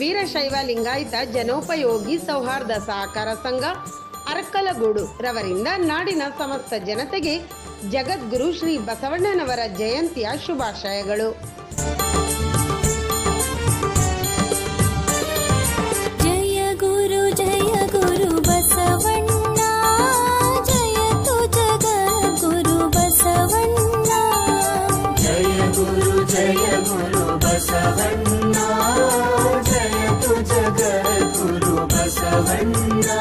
ವೀರಶೈವ ಲಿಂಗಾಯತ ಜನೋಪಯೋಗಿ ಸೌಹಾರ್ದ ಸಹಕಾರ ಸಂಘ ಅರಕಲಗೂಡು ರವರಿಂದ ನಾಡಿನ ಸಮಸ್ತ ಜನತೆಗೆ ಜಗದ್ಗುರು ಶ್ರೀ ಬಸವಣ್ಣನವರ ಜಯಂತಿಯ ಶುಭಾಶಯಗಳು. ಜಯ ஜகத்குரு பசவன்னா